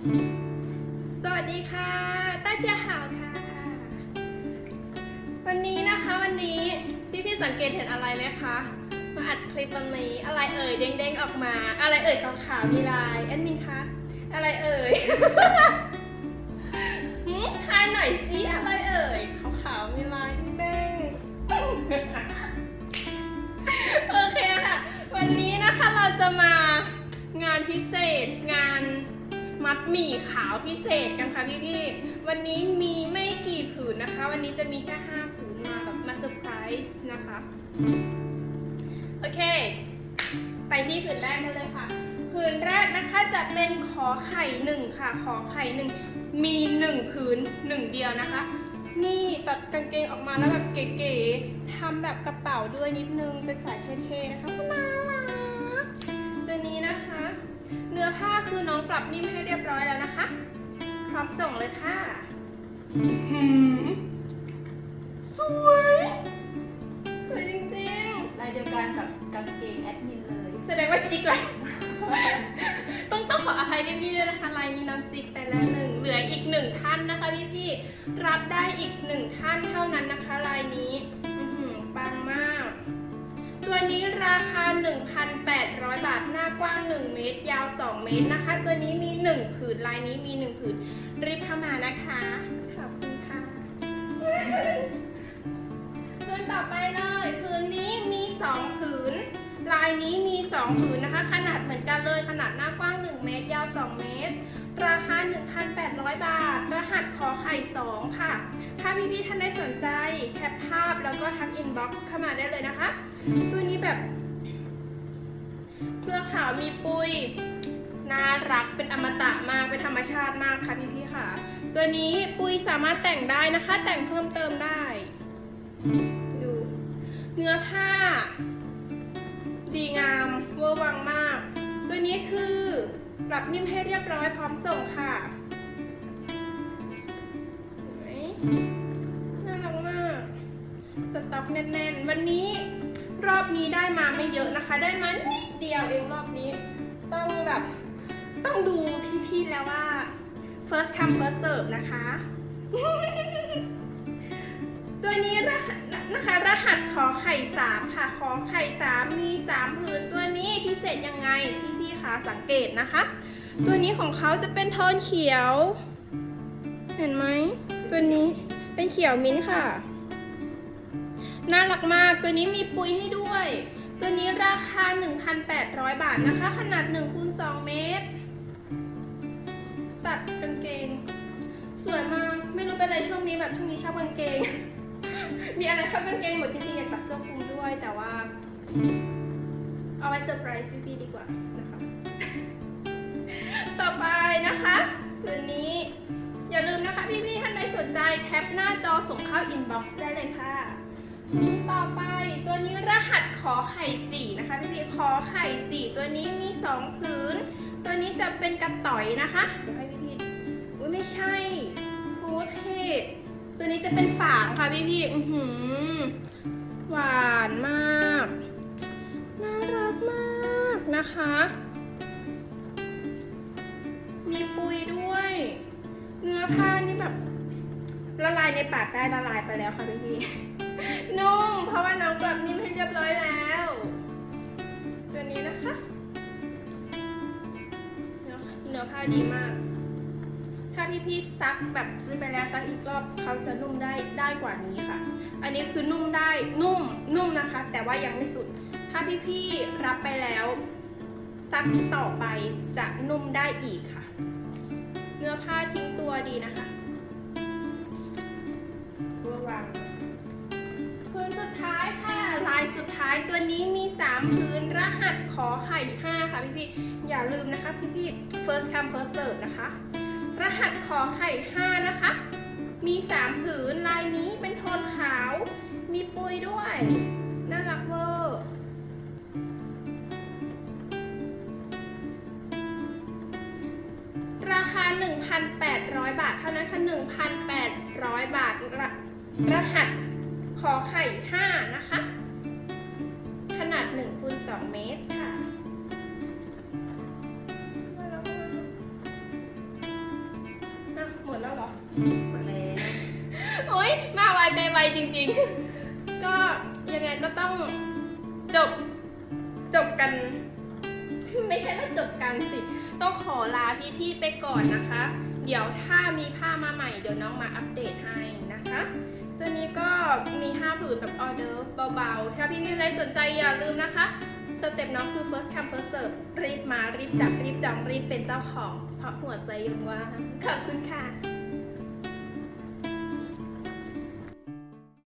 สวัสดีค่ะต้าเจียหาวค่ะ วันนี้นะคะวันนี้พี่พี่ๆสังเกตเห็นอะไรไหมคะ มาอัดคลิปวันนี้อะไรเอ่ยเด้งๆออกมา อะไรเอ่ยขาวๆมีลายแอดมินคะอะไรเอ่ยหืมทายหน่อยสิอะไรเอ่ยขาวๆมีลายเด้งโอเคค่ะ วันนี้นะคะเราจะมางานพิเศษงาน มัดหมี่ขาวพิเศษกันค่ะพี่ๆ วันนี้มีไม่กี่ผืนนะคะ วันนี้จะมีแค่5ผืนมาแบบมาเซอร์ไพรส์นะคะ โอเค ไปที่ผืนแรกกันเลยค่ะ ผืนแรกนะคะจะเป็นขอไข่หนึ่งค่ะ ขอไข่หนึ่งมีหนึ่งผืนหนึ่งเดียวนะคะ นี่ตัดกางเกงออกมาแล้วแบบเก๋ๆทำแบบกระเป๋าด้วยนิดนึงเป็นสายเท่ๆนะคะน่า อน้องปรับนิ่มให้เรียบร้อยแล้วนะคะ พร้อมส่งเลยค่ะหืมสวยสวยจริงๆลายเดียวกันกับกางเกงแอดมินเลย แสดงว่าจิกเลย ต้องต้องขออภัยพี่ๆด้วยนะคะลายนี้น้องจิกไปแล้วหนึ่งเหลืออีกหนึ่งท่านนะคะพี่ๆรับได้อีกหนึ่งท่านเท่านั้นนะคะลายนี้อื้อหือปังมาก ตัวนี้ราคา 1,800 บาท หน้ากว้าง 1 เมตร ยาว 2 เมตรนะคะ ตัวนี้มี 1 ผืน ลายนี้มี 1 ผืน รีบเข้ามานะคะ ขอบคุณค่ะ ผืนต่อไปเลย ผืนนี้มี 2 ผืน ลายนี้มี 2 ผืนนะคะ ขนาดเหมือนกันเลย ขนาดหน้ากว้าง 1 เมตร ยาว 2 เมตร 1,800 บาท รหัสขอไข่ 2 ค่ะ ถ้าพี่ๆท่านใดสนใจแคปภาพแล้วก็ทักอินบ็อกซ์เข้ามาได้เลยนะคะ ตัวนี้แบบเครือขาวมีปุยน่ารักเป็นอมตะมาก เป็นธรรมชาติมากค่ะพี่ๆค่ะ ตัวนี้ปุยสามารถแต่งได้นะคะ แต่งเพิ่มเติมได้ ดูเนื้อผ้า ดีงามเวอร์วังมาก ตัวนี้คือ ปรับนิ่มให้เรียบร้อยพร้อมส่งค่ะน่ารักมากสต็อกแน่นๆ วันนี้รอบนี้ได้มาไม่เยอะนะคะ ได้มานิดเดียวเองรอบนี้ ต้องแบบต้องดูพี่ๆแล้วว่า first come first serve นะคะ นี้รหัสนะคะ รหัสขอไข่3ค่ะ ขอไข่3มี3ผืนตัวนี้พิเศษยังไงพี่ๆคะสังเกตนะคะ ตัวนี้ของเขาจะเป็นโทนเขียว เห็นไหมตัวนี้เป็นเขียวมิ้นท์ค่ะ น่ารักมากตัวนี้มีปุยให้ด้วย ตัวนี้ราคา 1,800 บาทนะคะ ขนาด1คูณ2เมตร ตัดกางเกง สวยมาก ไม่รู้เป็นอะไรช่วงนี้แบบช่วงนี้ชอบกางเกง มีอะไรชอบกางเกงหมดจริงๆอยากตัดเสื้อคลุมด้วย แต่ว่า เอาไว้เซอร์ไพรส์พี่ๆดีกว่านะคะ ต่อไปนะคะตัวนี้ อย่าลืมนะคะพี่ๆท่านใดสนใจแคปหน้าจอส่งเข้าอินบ็อกซ์ได้เลยค่ะ ต่อไปตัวนี้รหัสขอไข่สี่นะคะพี่ๆขอไข่สี่ตัวนี้มีสองผืนตัวนี้จะเป็นกระต่อยนะคะ เดี๋ยวให้พี่ๆอุ้ยไม่ใช่พูดเพศ ตัวนี้จะเป็นฝางค่ะพี่ๆอือหือหวานมาก น่ารักมากนะคะ มีปุยด้วย เนื้อผ้านี่แบบ ละลายในปากได้ละลายไปแล้วค่ะพี่พี่นุ่ม เพราะว่าน้องกลับนิ่มให้เรียบร้อยแล้ว ตัวนี้นะคะ เนื้อผ้าดีมาก ถ้าพี่พี่ๆซักแบบซื้อไปแล้วซักอีกรอบเขาจะนุ่มได้ได้กว่านี้ค่ะ อันนี้คือนุ่มได้นุ่มนุ่มนะคะ แต่ว่ายังไม่สุด ถ้าพี่พี่ๆรับไปแล้วซักต่อไปจะนุ่มได้อีกค่ะ เนื้อผ้าทิ้งตัวดีนะคะระวังพื้นสุดท้ายค่ะ ลายสุดท้ายตัวนี้มี 3 พื้นรหัสขอไข่ 5 ค่ะพี่พี่ๆอย่าลืมนะคะพี่พี่ๆ first come first serve นะคะ รหัสขอไข่5นะคะ มี 3 ผืน ลายนี้เป็นโทนขาว มีปุยด้วย น่ารักเวอร์ราคา 1,800 บาทเท่านั้นค่ะ 1,800 บาทรรหัสขอไข่ 5 นะคะ ขนาด1คูณ2เมตร โอ๊ยมาไวไปไวจริง ๆ ก็ยังไงก็ต้องจบจบกัน ไม่ใช่ว่าจบกันสิ ต้องขอลาพี่ๆไปก่อนนะคะ เดี๋ยวถ้ามีผ้ามาใหม่เดี๋ยวน้องมาอัปเดตให้นะคะ ตัวนี้ก็มี5ผืนแบบออเดอร์เบาๆ ถ้าพี่ๆใครสนใจอย่าลืมนะคะสเต็ปน้องคือ first come first serve รีบมารีบจับรีบจองรีบเป็นเจ้าของ เพราะหัวใจยังว่างขอบคุณค่ะ